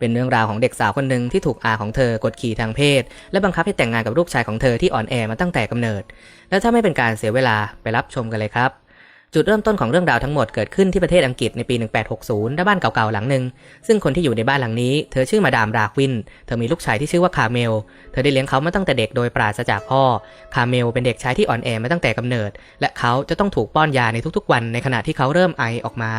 เป็นเรื่องราวของเด็กสาวคนหนึ่งที่ถูกอาของเธอกดขี่ทางเพศ และบังคับให้แต่งงานกับลูกชายของเธอที่อ่อนแอมาตั้งแต่กำเนิด และถ้าไม่เป็นการเสียเวลาไปรับชมกันเลยครับจุดเริ่มต้นของเรื่องราวทั้งหมดเกิดขึ้นที่ประเทศอังกฤษในปี 1860ณบ้านเก่าๆ หลังหนึ่ง ซึ่งคนที่อยู่ในบ้านหลังนี้ เธอชื่อมาดามรากวิน เธอมีลูกชายที่ชื่อว่าคาเมล เธอได้เลี้ยงเขามาตั้งแต่เด็กโดยปราศจากพ่อ คาเมลเป็นเด็กชายที่อ่อนแอมาตั้งแต่กำเนิด และเขาจะต้องถูกป้อนยาในทุกๆ วันในขณะที่เขาเริ่มไอออกมา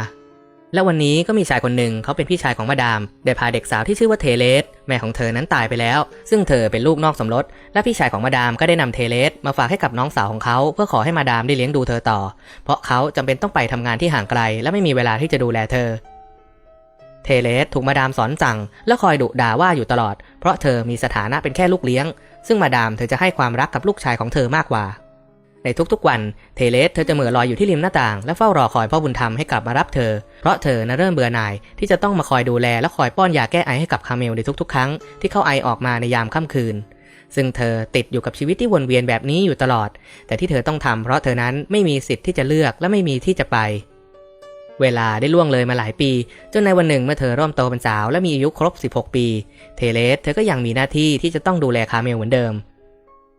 และวันนี้ก็มีชายคนหนึ่งเขาเป็นพี่ชายของมาดาม ได้พาเด็กสาวที่ชื่อว่าเทเลส แม่ของเธอนั้นตายไปแล้ว ซึ่งเธอเป็นลูกนอกสมรส และพี่ชายของมาดามก็ได้นำเทเลส มาฝากให้กับน้องสาวของเขา เพื่อขอให้มาดามได้เลี้ยงดูเธอต่อ เพราะเขาจำเป็นต้องไปทำงานที่ห่างไกล และไม่มีเวลาที่จะดูแลเธอ เทเลสถูกมาดามสอนสั่ง และคอยดุด่าว่าอยู่ตลอด เพราะเธอมีสถานะเป็นแค่ลูกเลี้ยง ซึ่งมาดามเธอจะให้ความรักกับลูกชายของเธอมากกว่า ในทุกๆวัน เทเลสเธอจะเหม่อลอยอยู่ที่ริมหน้าต่าง และเฝ้ารอคอยพ่อบุญธรรมให้กลับมารับเธอ เพราะเธอน่ะเริ่มเบื่อหน่าย ที่จะต้องมาคอยดูแลและคอยป้อนยาแก้ไอให้กับคาเมลในทุกๆ ครั้งที่เขาไอออกมาในยามค่ำคืน ซึ่งเธอติดอยู่กับชีวิตที่วนเวียนแบบนี้อยู่ตลอด แต่ที่เธอต้องทำเพราะเธอนั้นไม่มีสิทธิ์ที่จะเลือกและไม่มีที่จะไปเวลาได้ล่วงเลยมาหลายปี จนในวันหนึ่งเมื่อเธอเริ่มโตเป็นสาวและมีอายุครบ 16 ปี เทเลสเธอก็ยังมีหน้าที่ที่จะต้องดูแลคาเมลเหมือนเดิม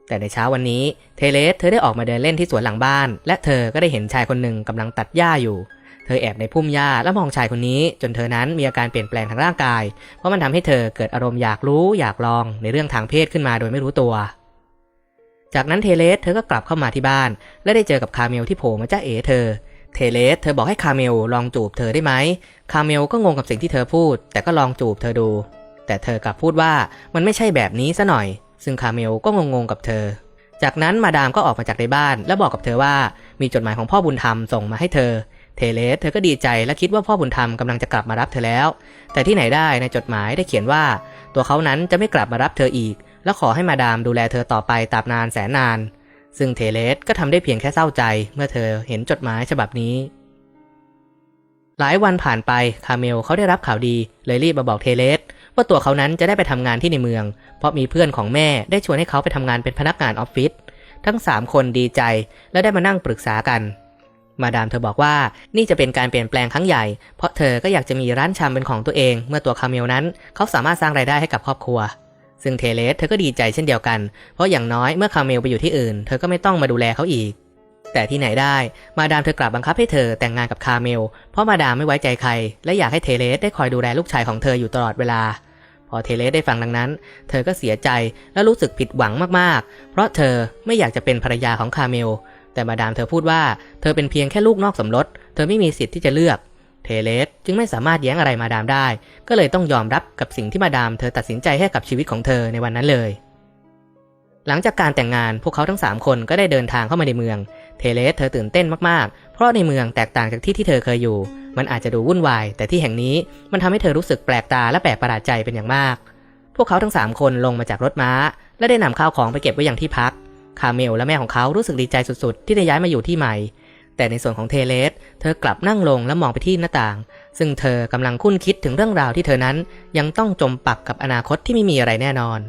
แต่ในเช้าวันนี้เทเลสเธอได้ออกมาเดินเล่นที่สวนหลังบ้าน และเธอก็ได้เห็นชายคนหนึ่งกำลังตัดหญ้าอยู่ เธอแอบในพุ่มหญ้าและมองชายคนนี้ จนเธอนั้นมีอาการเปลี่ยนแปลงทางร่างกาย เพราะมันทำให้เธอเกิดอารมณ์อยากรู้อยากลองในเรื่องทางเพศขึ้นมาโดยไม่รู้ตัว จากนั้นเทเลสเธอก็กลับเข้ามาที่บ้าน และได้เจอกับคาเมลที่โผล่มาจ้าเอ๋เธอเทเลสเธอบอกให้คาเมลลองจูบเธอได้ไหม คาเมลก็งงกับสิ่งที่เธอพูด แต่ก็ลองจูบเธอดู แต่เธอกลับพูดว่ามันไม่ใช่แบบนี้ซะหน่อย ซึ่งคาเมลก็งงๆกับเธอ จากนั้นมาดามก็ออกมาจากในบ้าน และบอกกับเธอว่ามีจดหมายของพ่อบุญธรรมส่งมาให้เธอ เทเลสเธอก็ดีใจและคิดว่าพ่อบุญธรรมกำลังจะกลับมารับเธอแล้ว แต่ที่ไหนได้ในจดหมายได้เขียนว่า ตัวเขานั้นจะไม่กลับมารับเธออีก และขอให้มาดามดูแลเธอต่อไปตราบนานแสนนาน ซึ่งเทเลสก็ทำได้เพียงแค่เศร้าใจ เมื่อเธอเห็นจดหมายฉบับนี้หลายวันผ่านไปคาเมลเขาได้รับข่าวดีเลยรีบมาบอกเทเลส ว่าตัวเขานั้นจะได้ไปทำงานที่ในเมือง เพราะมีเพื่อนของแม่ได้ชวนให้เขาไปทำงานเป็นพนักงานออฟฟิศทั้ง 3 คนดีใจ และได้มานั่งปรึกษากัน มาดามเธอบอกว่านี่จะเป็นการเปลี่ยนแปลงครั้งใหญ่ เพราะเธอก็อยากจะมีร้านชำเป็นของตัวเอง เมื่อตัวคาเมลนั้น เขาสามารถสร้างรายได้ให้กับครอบครัว ซึ่งเทเลสเธอก็ดีใจเช่นเดียวกัน เพราะอย่างน้อยเมื่อคาเมลไปอยู่ที่อื่น เธอก็ไม่ต้องมาดูแลเขาอีก แต่ที่ไหนได้มาดามเธอกลับบังคับให้เธอแต่งงานกับคาเมล เพราะมาดามไม่ไว้ใจใคร และอยากให้เทเลสได้คอยดูแลลูกชายของเธออยู่ตลอดเวลา พอเทเลสได้ฟังดังนั้น เธอก็เสียใจและรู้สึกผิดหวังมากๆ เพราะเธอไม่อยากจะเป็นภรรยาของคาเมล แต่มาดามเธอพูดว่าเธอเป็นเพียงแค่ลูกนอกสมรส เธอไม่มีสิทธิ์ที่จะเลือก เทเลสจึงไม่สามารถแย้งอะไรมาดามได้ ก็เลยต้องยอมรับกับสิ่งที่มาดาม เธอตัดสินใจให้กับชีวิตของเธอในวันนั้นเลยหลังจากการแต่งงานพวกเขาทั้ง 3 คนก็ได้เดินทางเข้ามาในเมือง เทเลสเธอตื่นเต้นมากๆ เพราะในเมืองแตกต่างจากที่ที่เธอเคยอยู่ มันอาจจะดูวุ่นวาย แต่ที่แห่งนี้มันทำให้เธอรู้สึกแปลกตาและแปลกประหลาดใจเป็นอย่างมาก พวกเขาทั้ง 3 คนลงมาจากรถม้า และได้นำข้าวของไปเก็บไว้อย่างที่พัก คาเมลและแม่ของเขารู้สึกดีใจสุดๆ ที่ได้ย้ายมาอยู่ที่ใหม่ แต่ในส่วนของเทเลส เธอกลับนั่งลงและมองไปที่หน้าต่าง ซึ่งเธอกำลังคุ้นคิดถึงเรื่องราวที่เธอนั้น ยังต้องจมปักกับอนาคตที่ไม่มีอะไรแน่นอน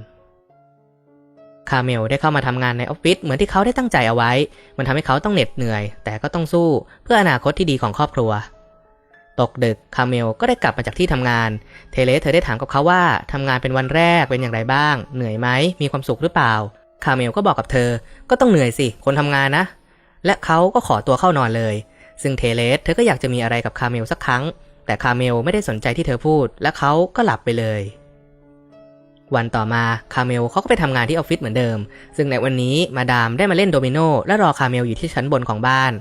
คาเมลได้เข้ามาทำงานในออฟฟิศเหมือนที่เขาได้ตั้งใจเอาไว้ มันทำให้เขาต้องเหน็ดเหนื่อย แต่ก็ต้องสู้เพื่ออนาคตที่ดีของครอบครัว ตกดึกคาเมลก็ได้กลับมาจากที่ทำงาน เทเลสเธอได้ถามกับเขาว่าทำงานเป็นวันแรกเป็นอย่างไรบ้าง เหนื่อยไหมมีความสุขหรือเปล่า คาเมลก็บอกกับเธอ ก็ต้องเหนื่อยสิ คนทำงานนะ และเขาก็ขอตัวเข้านอนเลย ซึ่งเทเลสเธอก็อยากจะมีอะไรกับคาเมลสักครั้ง แต่คาเมลไม่ได้สนใจที่เธอพูด และเขาก็หลับไปเลย วันต่อมาคาเมลเขาก็ไปทำงานที่ออฟฟิศเหมือนเดิม ซึ่งในวันนี้มาดามได้มาเล่นโดมิโนและรอคาเมลอยู่ที่ชั้นบนของบ้าน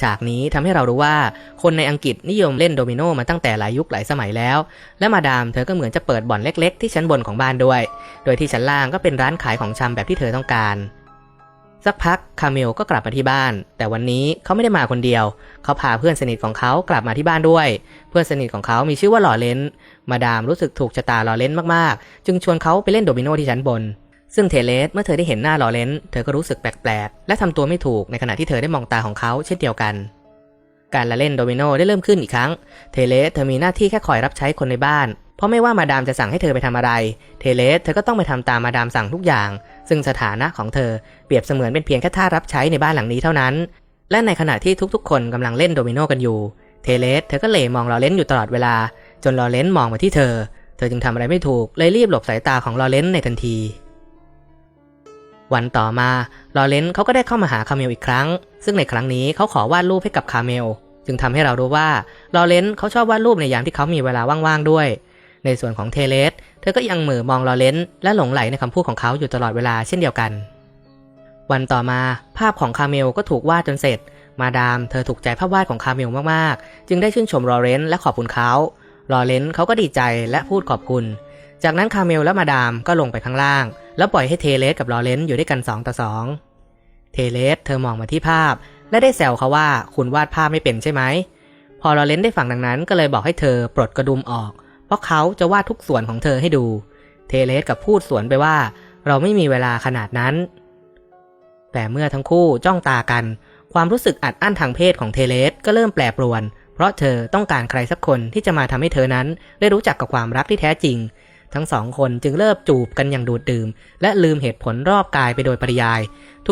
ฉากนี้ทำให้เรารู้ว่าคนในอังกฤษนิยมเล่นโดมิโนมาตั้งแต่หลายยุคหลายสมัยแล้ว และมาดามเธอก็เหมือนจะเปิดบ่อนเล็ก ๆ ที่ชั้นบนของบ้านด้วย โดยที่ชั้นล่างก็เป็นร้านขายของชำแบบที่เธอต้องการ สักพักคาเมลก็กลับมาที่บ้าน แต่วันนี้เขาไม่ได้มาคนเดียว เขาพาเพื่อนสนิทของเขากลับมาที่บ้านด้วย เพื่อนสนิทของเขามีชื่อว่าหล่อเลนมาดามรู้สึกถูกชะตาหล่อเลนมากๆ จึงชวนเขาไปเล่นโดมิโนที่ชั้นบน ซึ่งเทเลสเมื่อเธอได้เห็นหน้าหล่อเลนเธอก็รู้สึกแปลกๆ และทำตัวไม่ถูกในขณะที่เธอได้มองตาของเขาเช่นเดียวกัน การละเล่นโดมิโนได้เริ่มขึ้นอีกครั้ง เทเลสเธอมีหน้าที่แค่คอยรับใช้คนในบ้าน เพราะไม่ว่ามาดามจะสั่งให้เธอไปทำอะไร เทเลสเธอก็ต้องไปทำตามมาดามสั่งทุกอย่าง ซึ่งสถานะของเธอเปรียบเสมือนเป็นเพียงแค่ท่ารับใช้ในบ้านหลังนี้เท่านั้น และในขณะที่ทุกๆ คนกำลังเล่นโดมิโนกันอยู่ เทเลสเธอก็เหล่มองลอเรนซ์อยู่ตลอดเวลา จนลอเรนซ์มองมาที่เธอ เธอจึงทำอะไรไม่ถูกเลยรีบหลบสายตาของลอเรนซ์ในทันที วันต่อมาลอเรนซ์เขาก็ได้เข้ามาหาคาเมลอีกครั้ง ซึ่งในครั้งนี้เขาขอวาดรูปให้กับคาเมล จึงทำให้เรารู้ว่าลอเรนซ์เขาชอบวาดรูปในยามที่เขามีเวลาว่างๆด้วย ในส่วนของเทเลส เธอก็ยังเหมือมองลอเรนซ์และหลงไหลในคำพูดของเขาอยู่ตลอดเวลาเช่นเดียวกัน วันต่อมาภาพของคาเมลก็ถูกวาดจนเสร็จ มาดามเธอถูกใจภาพวาดของคาเมลมากๆ จึงได้ชื่นชมลอเรนซ์และขอบคุณเขาลอเรนซ์เขาก็ดีใจและพูดขอบคุณ จากนั้นคาเมลและมาดามก็ลงไปข้างล่าง แล้วปล่อยให้เทเลสกับลอเรนซ์อยู่ด้วยกัน 2 ต่อ 2 เทเลสเธอมองมาที่ภาพ และได้แซวเขาว่าคุณวาดภาพไม่เป็นใช่ไหม พอลอเรนซ์ได้ฟังดังนั้นก็เลยบอกให้เธอปลดกระดุมออก เพราะเขาจะวาดทุกส่วนของเธอให้ดู เทเลสกับพูดสวนไปว่า เราไม่มีเวลาขนาดนั้น แต่เมื่อทั้งคู่จ้องตากัน ความรู้สึกอัดอั้นทางเพศของเทเลสก็เริ่มแปรปรวน เพราะเธอต้องการใครสักคนที่จะมาทำให้เธอนั้น ได้รู้จักกับความรักที่แท้จริง ทั้งสองคนจึงเริ่มจูบกันอย่างดูดดื่ม และลืมเหตุผลรอบกายไปโดยปริยาย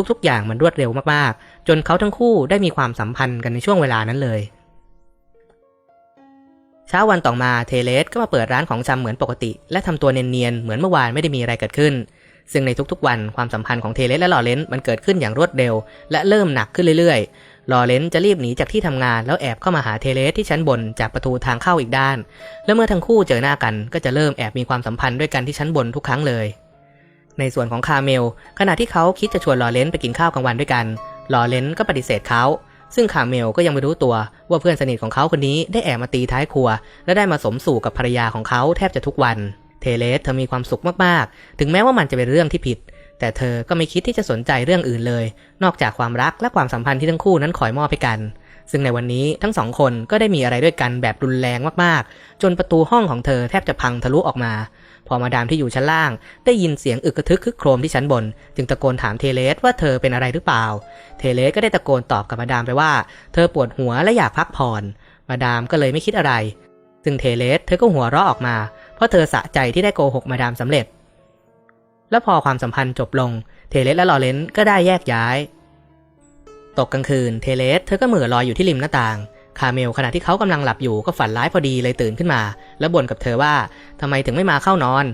ทุกๆ อย่างมันรวดเร็วมากๆ จนเขาทั้งคู่ได้มีความสัมพันธ์กันในช่วงเวลานั้นเลย เช้าวันต่อมาเทเลสก็มาเปิดร้านของชำเหมือนปกติ และทำตัวเนียนๆเหมือนเมื่อวานไม่ได้มีอะไรเกิดขึ้น ซึ่งในทุกๆ วันความสัมพันธ์ของเทเลสและหล่อเรนซ์มันเกิดขึ้นอย่างรวดเร็ว และเริ่มหนักขึ้นเรื่อยๆ ลอเรนซ์จะรีบหนีจากที่ทำงานแล้วแอบเข้ามาหาเทเลสที่ชั้นบนจากประตูทางเข้าอีกด้าน และเมื่อทั้งคู่เจอหน้ากันก็จะเริ่มแอบมีความสัมพันธ์ด้วยกันที่ชั้นบนทุกครั้งเลย ในส่วนของคาเมล ขณะที่เขาคิดจะชวนลอเรนซ์ไปกินข้าวกลางวันด้วยกัน ลอเรนซ์ก็ปฏิเสธเขาซึ่งคาเมลก็ยังไม่รู้ตัวว่าเพื่อนสนิทของเขาคนนี้ได้แอบมาตีท้ายครัว และได้มาสมสู่กับภรรยาของเขาแทบจะทุกวัน เทเลสเธอมีความสุขมากๆ ถึงแม้ว่ามันจะเป็นเรื่องที่ผิด แต่เธอก็ไม่คิดที่จะสนใจเรื่องอื่นเลย นอกจากความรักและความสัมพันธ์ที่ทั้งคู่นั้นคอยมอบให้กัน ซึ่งในวันนี้ทั้งสองคนก็ได้มีอะไรด้วยกันแบบรุนแรงมากๆ จนประตูห้องของเธอแทบจะพังทะลุออกมา พอมาดามที่อยู่ชั้นล่าง ได้ยินเสียงอึกกระทึกคึกโครมที่ชั้นบน จึงตะโกนถามเทเลสว่าเธอเป็นอะไรหรือเปล่า เทเลสก็ได้ตะโกนตอบกับมาดามไปว่า เธอปวดหัวและอยากพักผ่อน มาดามก็เลยไม่คิดอะไร ซึ่งเทเลสเธอก็หัวเราะออกมา เพราะเธอสะใจที่ได้โกหกมาดามสำเร็จ แล้วพอความสัมพันธ์จบลง เทเลสและลอเรนซ์ก็ได้แยกย้าย ตกกลางคืนเทเลสเธอก็เหม่อลอยอยู่ที่ริมหน้าต่าง คาเมลขณะที่เขากำลังหลับอยู่ก็ฝันร้ายพอดีเลยตื่นขึ้นมา แล้วบ่นกับเธอว่าทำไมถึงไม่มาเข้านอน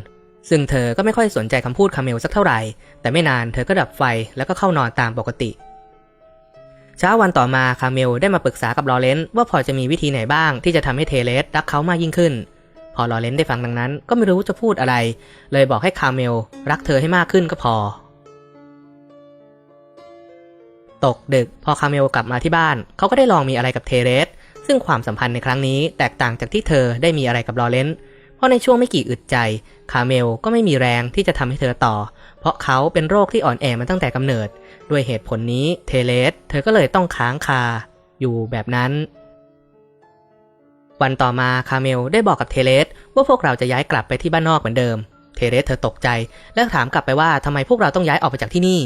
ซึ่งเธอก็ไม่ค่อยสนใจคำพูดคาเมลสักเท่าไหร่ แต่ไม่นานเธอก็ดับไฟแล้วก็เข้านอนตามปกติเช้าวันต่อมาคาเมลได้มาปรึกษากับลอเรนซ์ว่าพอจะมีวิธีไหนบ้างที่จะทำให้เทเลสรักเขามากยิ่งขึ้น พอลอเรนซ์ได้ฟังดังนั้น ก็ไม่รู้จะพูดอะไร เลยบอกให้คาเมล รักเธอให้มากขึ้นก็พอ ตกดึกพอคาเมลกลับมาที่บ้าน เขาก็ได้ลองมีอะไรกับเทเรส ซึ่งความสัมพันธ์ในครั้งนี้แตกต่างจากที่เธอได้มีอะไรกับลอเรนซ์เพราะในช่วงไม่กี่อึดใจ คาเมลก็ไม่มีแรงที่จะทำให้เธอต่อ เพราะเขาเป็นโรคที่อ่อนแอมาตั้งแต่กำเนิด ด้วยเหตุผลนี้เทเลส เธอก็เลยต้องค้างคา อยู่แบบนั้น วันต่อมาคาเมลได้บอกกับเทเลสว่าพวกเราจะย้ายกลับไปที่บ้านนอกเหมือนเดิม เทเลสเธอตกใจและถามกลับไปว่าทำไมพวกเราต้องย้ายออกไปจากที่นี่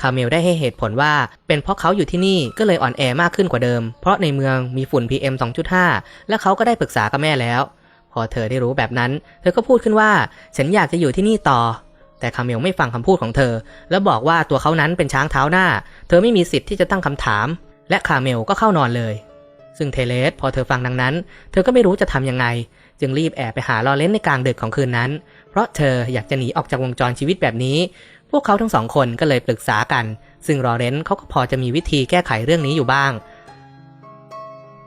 คาเมลได้ให้เหตุผลว่าเป็นเพราะเขาอยู่ที่นี่ก็เลยอ่อนแอมากขึ้นกว่าเดิม เพราะในเมืองมีฝุ่น PM 2.5 และเขาก็ได้ปรึกษากับแม่แล้ว พอเธอได้รู้แบบนั้น เธอก็พูดขึ้นว่า ฉันอยากจะอยู่ที่นี่ต่อ แต่คาเมลไม่ฟังคำพูดของเธอ แล้วบอกว่าตัวเขานั้นเป็นช้างเท้าหน้า เธอไม่มีสิทธิ์ที่จะตั้งคำถาม และคาเมลก็เข้านอนเลย ซึ่งเทเลสพอเธอฟังดังนั้น เธอก็ไม่รู้จะทำยังไง จึงรีบแอบไปหาลอเรนในกลางดึกของคืนนั้น เพราะเธออยากจะหนีออกจากวงจรชีวิตแบบนี้ พวกเขาทั้งสองคนก็เลยปรึกษากัน ซึ่งลอเรนเขาก็พอจะมีวิธีแก้ไขเรื่องนี้อยู่บ้าง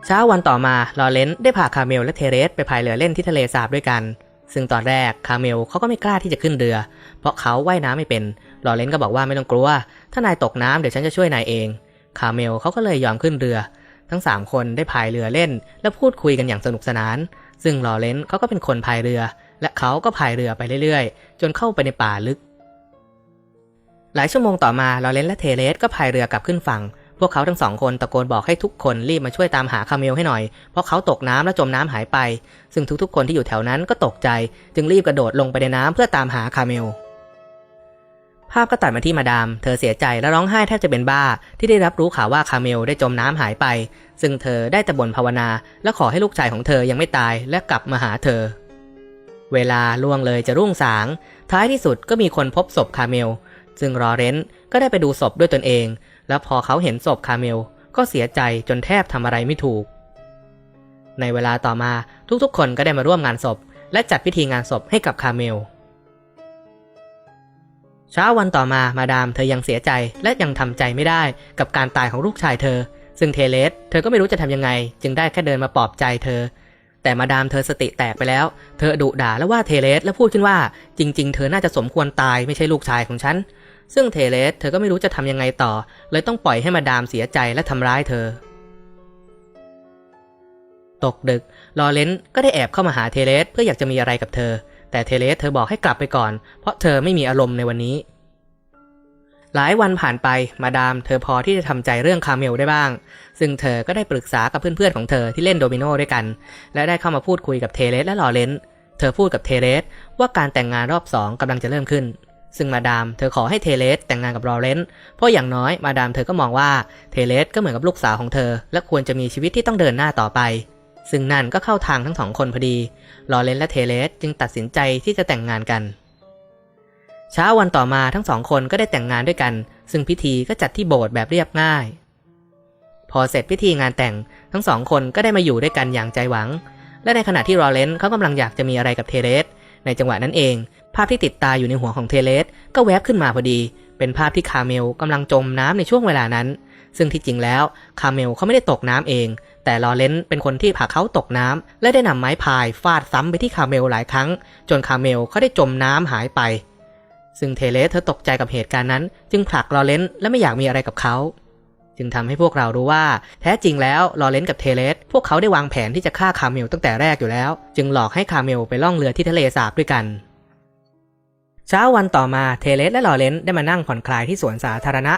เช้าวันต่อมาลอเรนได้พาคาเมลและเทเรสไปพายเรือเล่นที่ทะเลสาบด้วยกัน ซึ่งตอนแรกคาเมลเขาก็ไม่กล้าที่จะขึ้นเรือ เพราะเขาว่ายน้ำไม่เป็นลอเรนก็บอกว่าไม่ต้องกลัว ถ้านายตกน้ำเดี๋ยวฉันจะช่วยนายเองคาเมลเขาก็เลยยอมขึ้นเรือ ทั้งสามคนได้พายเรือเล่น และพูดคุยกันอย่างสนุกสนาน ซึ่งลอเรนซ์เขาก็เป็นคนพายเรือ และเขาก็พายเรือไปเรื่อยๆ จนเข้าไปในป่าลึก หลายชั่วโมงต่อมาลอเรนซ์และเทเรสก็พายเรือกลับขึ้นฝั่ง พวกเขาทั้งสองคนตะโกนบอกให้ทุกคนรีบมาช่วยตามหาคาเมลให้หน่อย เพราะเขาตกน้ำและจมน้ำหายไป ซึ่งทุกๆ คนที่อยู่แถวนั้นก็ตกใจ จึงรีบกระโดดลงไปในน้ำเพื่อตามหาคาเมล ภาพก็ตัดมาที่มาดาม เธอเสียใจและร้องไห้แทบจะเป็นบ้า ที่ได้รับรู้ข่าวว่าคาเมลได้จมน้ำหายไป ซึ่งเธอได้แต่บ่นภาวนา และขอให้ลูกชายของเธอยังไม่ตายและกลับมาหาเธอ เวลาล่วงเลยจะรุ่งสาง ท้ายที่สุดก็มีคนพบศพคาเมล ซึ่งรอเรนซ์ก็ได้ไปดูศพด้วยตนเอง แล้วพอเขาเห็นศพคาเมล ก็เสียใจจนแทบทำอะไรไม่ถูก ในเวลาต่อมาทุกๆ คนก็ได้มาร่วมงานศพ และจัดพิธีงานศพให้กับคาเมล เช้าวันต่อมามาดามเธอยังเสียใจและยังทำใจไม่ได้กับการตายของลูกชายเธอ ซึ่งเทเลสเธอก็ไม่รู้จะทำยังไง จึงได้แค่เดินมาปลอบใจเธอ แต่มาดามเธอสติแตกไปแล้ว เธอดุด่าและว่าเทเลสและพูดขึ้นว่า จริง ๆ เธอน่าจะสมควรตายไม่ใช่ลูกชายของฉัน ซึ่งเทเลสเธอก็ไม่รู้จะทำยังไงต่อ เลยต้องปล่อยให้มาดามเสียใจและทำร้ายเธอ ตกดึกลอเรนซ์ก็ได้แอบเข้ามาหาเทเลสเพื่ออยากจะมีอะไรกับเธอ แต่เทเลสเธอบอกให้กลับไปก่อน เพราะเธอไม่มีอารมณ์ในวันนี้ หลายวันผ่านไปมาดามเธอพอที่จะทำใจเรื่องคาเมลได้บ้าง ซึ่งเธอก็ได้ปรึกษากับเพื่อนๆของเธอที่เล่นโดมิโนด้วยกัน และได้เข้ามาพูดคุยกับเทเลสและลอเรนซ์เธอพูดกับเทเลสว่าการแต่งงานรอบสองกำลังจะเริ่มขึ้น ซึ่งมาดามเธอขอให้เทเลสแต่งงานกับลอเรนซ์เพราะอย่างน้อยมาดามเธอก็มองว่าเทเลสก็เหมือนกับลูกสาวของเธอ และควรจะมีชีวิตที่ต้องเดินหน้าต่อไป ซึ่งนั่นก็เข้าทางทั้งสองคนพอดี ลอเรนและเทเลสจึงตัดสินใจที่จะแต่งงานกัน เช้าวันต่อมาทั้งสองคนก็ได้แต่งงานด้วยกัน ซึ่งพิธีก็จัดที่โบสถ์แบบเรียบง่าย พอเสร็จพิธีงานแต่งทั้งสองคนก็ได้มาอยู่ด้วยกันอย่างใจหวัง และในขณะที่ลอเรนเขากำลังอยากจะมีอะไรกับเทเลส ในจังหวะนั้นเอง ภาพที่ติดตาอยู่ในหัวของเทเลสก็แวบขึ้นมาพอดี เป็นภาพที่คาเมลกำลังจมน้ำในช่วงเวลานั้น ซึ่งที่จริงแล้วคาเมลเขาไม่ได้ตกน้ำเอง แต่ลอเรนซ์เป็นคนที่ผลักเขาตกน้ำและได้นำไม้พายฟาดซ้ำไปที่คาเมลหลายครั้ง จนคาเมลเขาได้จมน้ำหายไป ซึ่งเทเลสเธอตกใจกับเหตุการณ์นั้น จึงผลักลอเรนซ์และไม่อยากมีอะไรกับเขาจึงทำให้พวกเรารู้ว่าแท้จริงแล้วลอเรนซ์กับเทเลส พวกเขาได้วางแผนที่จะฆ่าคาเมลตั้งแต่แรกอยู่แล้ว จึงหลอกให้คาเมลไปล่องเรือที่ทะเลสาบด้วยกัน เช้าวันต่อมาเทเลสและลอเรนซ์ได้มานั่งผ่อนคลายที่สวนสาธารณะ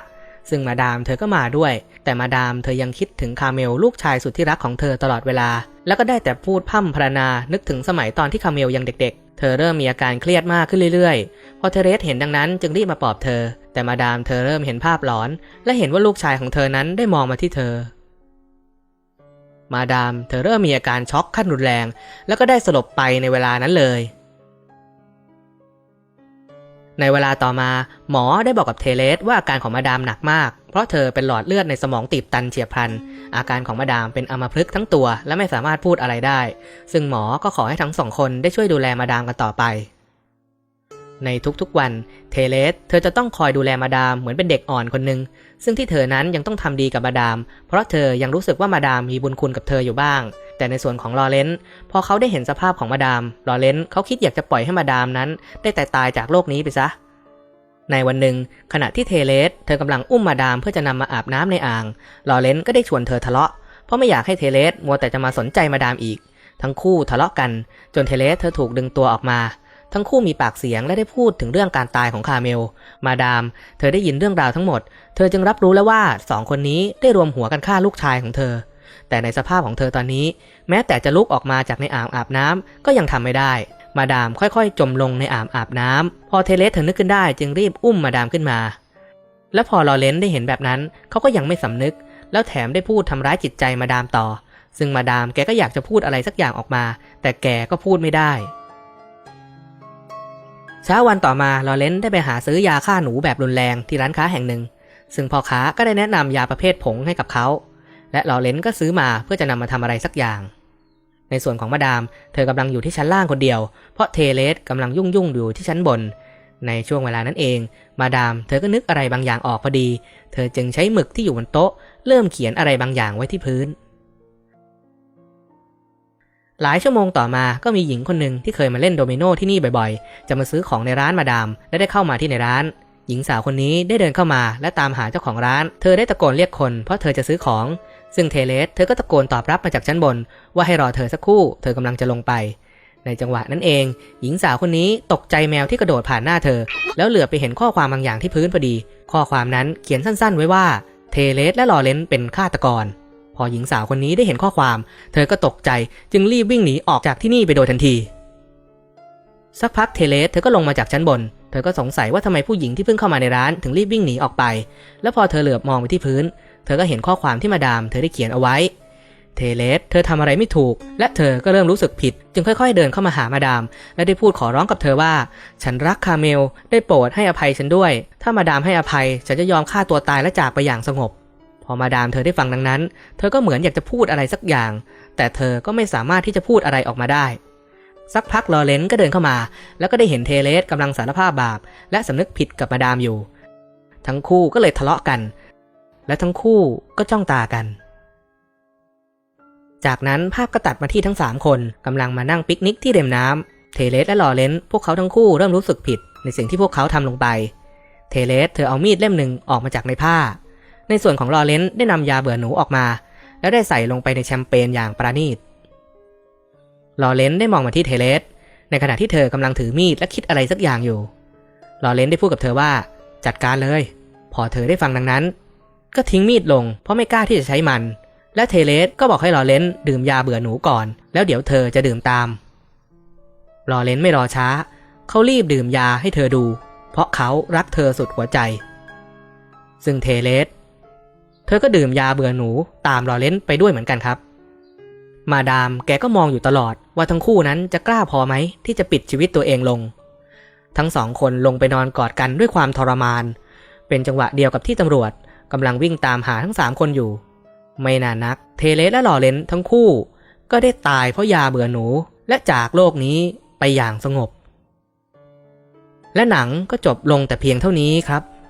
ซึ่งมาดามเธอก็มาด้วย แต่มาดามเธอยังคิดถึงคาเมลลูกชายสุดที่รักของเธอตลอดเวลา แล้วก็ได้แต่พูดพร่ำพรรณนา นึกถึงสมัยตอนที่คาเมลยังเด็ก ๆ เธอเริ่มมีอาการเครียดมากขึ้นเรื่อยๆ พอเทเรสเห็นดังนั้นจึงรีบมาปลอบเธอ แต่มาดามเธอเริ่มเห็นภาพหลอน และเห็นว่าลูกชายของเธอนั้นได้มองมาที่เธอ มาดามเธอเริ่มมีอาการช็อกขั้นรุนแรง แล้วก็ได้สลบไปในเวลานั้นเลย ในเวลาต่อมาหมอได้บอกกับเทเลสว่าอาการของมาดามหนักมาก เพราะเธอเป็นหลอดเลือดในสมองตีบตันเฉียบพลัน อาการของมาดามเป็นอัมพฤกษ์ทั้งตัว และไม่สามารถพูดอะไรได้ ซึ่งหมอก็ขอให้ทั้งสองคนได้ช่วยดูแลมาดามกันต่อไป ในทุกๆวัน เทเลส เธอจะต้องคอยดูแลมาดามเหมือนเป็นเด็กอ่อนคนหนึ่ง ซึ่งที่เธอนั้นยังต้องทำดีกับมาดาม เพราะเธอยังรู้สึกว่ามาดามมีบุญคุณกับเธออยู่บ้าง แต่ในส่วนของลอเรนซ์พอเขาได้เห็นสภาพของมาดาม ลอเรนซ์เขาคิดอยากจะปล่อยให้มาดามนั้น ได้แต่ตายจากโลกนี้ไปซะ ในวันหนึ่ง ขณะที่เทเลส เธอกำลังอุ้มมาดามเพื่อจะนำมาอาบน้ำในอ่าง ลอเรนซ์ก็ได้ชวนเธอทะเลาะ เพราะไม่อยากให้เทเลสมัวแต่จะมาสนใจมาดามอีก ทั้งคู่ทะเลาะกัน จนเทเลสเธอถูกดึงตัวออกมา ทั้งคู่มีปากเสียงและได้พูดถึงเรื่องการตายของคาเมล มาดาม เธอได้ยินเรื่องราวทั้งหมด เธอจึงรับรู้แล้วว่าสองคนนี้ได้รวมหัวกันฆ่าลูกชายของเธอ แต่ในสภาพของเธอตอนนี้ แม้แต่จะลุกออกมาจากในอ่างอาบน้ำก็ยังทำไม่ได้ มาดามค่อยๆ จมลงในอ่างอาบน้ำพอเทเลสเธอนึกขึ้นได้จึงรีบอุ้มมาดามขึ้นมา และพอลอเรนซ์ได้เห็นแบบนั้นเขาก็ยังไม่สำนึก แล้วแถมได้พูดทำร้ายจิตใจมาดามต่อ ซึ่งมาดามแกก็อยากจะพูดอะไรสักอย่างออกมา แต่แกก็พูดไม่ได้ ช้าวันต่อมาลอเรนซ์ได้ไปหาซื้อยาฆ่าหนูแบบรุนแรงที่ร้านค้าแห่งหนึ่ง ซึ่งพ่อค้าก็ได้แนะนำยาประเภทผงให้กับเขา และลอเรนซ์ก็ซื้อมาเพื่อจะนำมาทำอะไรสักอย่าง ในส่วนของมาดาม เธอกำลังอยู่ที่ชั้นล่างคนเดียว เพราะเทเลสกำลังยุ่งยุ่งอยู่ที่ชั้นบน ในช่วงเวลานั้นเอง มาดาม เธอก็นึกอะไรบางอย่างออกพอดี เธอจึงใช้หมึกที่อยู่บนโต๊ะ เริ่มเขียนอะไรบางอย่างไว้ที่พื้น หลายชั่วโมงต่อมาก็มีหญิงคนหนึ่งที่เคยมาเล่นโดมิโนที่นี่บ่อยๆ จะมาซื้อของในร้านมาดาม และได้เข้ามาที่ในร้าน หญิงสาวคนนี้ได้เดินเข้ามาและตามหาเจ้าของร้าน เธอได้ตะโกนเรียกคนเพราะเธอจะซื้อของ ซึ่งเทเลสเธอก็ตะโกนตอบรับมาจากชั้นบน ว่าให้รอเธอสักครู่ เธอกำลังจะลงไป ในจังหวะนั้นเอง หญิงสาวคนนี้ตกใจแมวที่กระโดดผ่านหน้าเธอ แล้วเหลือไปเห็นข้อความบางอย่างที่พื้นพอดี ข้อความนั้นเขียนสั้นๆ ไว้ว่า เทเลสและลอเรนเป็นฆาตกร พอหญิงสาวคนนี้ได้เห็นข้อความ เธอก็ตกใจจึงรีบวิ่งหนีออกจากที่นี่ไปโดยทันที สักพักเทเลสเธอก็ลงมาจากชั้นบน เธอก็สงสัยว่าทำไมผู้หญิงที่เพิ่งเข้ามาในร้านถึงรีบวิ่งหนีออกไป แล้วพอเธอเหลือบมองไปที่พื้น เธอก็เห็นข้อความที่มาดาม เธอได้เขียนเอาไว้ เทเลสเธอทำอะไรไม่ถูก และเธอก็เริ่มรู้สึกผิด จึงค่อย ๆ เดินเข้ามาหามาดาม และได้พูดขอร้องกับเธอว่า ฉันรักคาเมล ได้โปรดให้อภัยฉันด้วย ถ้ามาดามให้อภัย ฉันจะยอมฆ่าตัวตายและจากไปอย่างสงบ อมาดามเธอได้ฟังดังนั้น เธอก็เหมือนอยากจะพูดอะไรสักอย่าง แต่เธอก็ไม่สามารถที่จะพูดอะไรออกมาได้ สักพักลอเรนก็เดินเข้ามา แล้วก็ได้เห็นเทเลสกำลังสารภาพบาป และสำนึกผิดกับมาดามอยู่ ทั้งคู่ก็เลยทะเลาะกัน และทั้งคู่ก็จ้องตากัน จากนั้นภาพก็ตัดมาที่ทั้งสามคนกำลังมานั่งปิกนิกที่ริมน้ำเทเลสและลอเรนพวกเขาทั้งคู่เริ่มรู้สึกผิดในสิ่งที่พวกเขาทำลงไป เทเลสเธอเอามีดเล่มหนึ่งออกมาจากในผ้า ในส่วนของลอเรนซ์ได้นำยาเบื่อหนูออกมา แล้วได้ใส่ลงไปในแชมเปญอย่างประณีตลอเรนซ์ได้มองมาที่เทเลสในขณะที่เธอกำลังถือมีดและคิดอะไรสักอย่างอยู่ลอเรนซ์ได้พูดกับเธอว่า จัดการเลย พอเธอได้ฟังดังนั้น ก็ทิ้งมีดลง เพราะไม่กล้าที่จะใช้มัน และเทเลสก็บอกให้ลอเรนซ์ดื่มยาเบื่อหนูก่อน แล้วเดี๋ยวเธอจะดื่มตามลอเรนซ์ไม่รอช้า เขารีบดื่มยาให้เธอดู เพราะเขารักเธอสุดหัวใจ ซึ่งเทเลส เธอก็ดื่มยาเบื่อหนูตามลอเรนซ์ไปด้วยเหมือนกันครับ มาดามแกก็มองอยู่ตลอดว่าทั้งคู่นั้นจะกล้าพอไหมที่จะปิดชีวิตตัวเองลง ทั้งสองคนลงไปนอนกอดกันด้วยความทรมาน เป็นจังหวะเดียวกับที่ตำรวจกำลังวิ่งตามหาทั้งสามคนอยู่ ไม่นานนัก เทเลสและลอเรนทั้งคู่ ก็ได้ตายเพราะยาเบื่อหนูและจากโลกนี้ไปอย่างสงบ และหนังก็จบลงแต่เพียงเท่านี้ครับ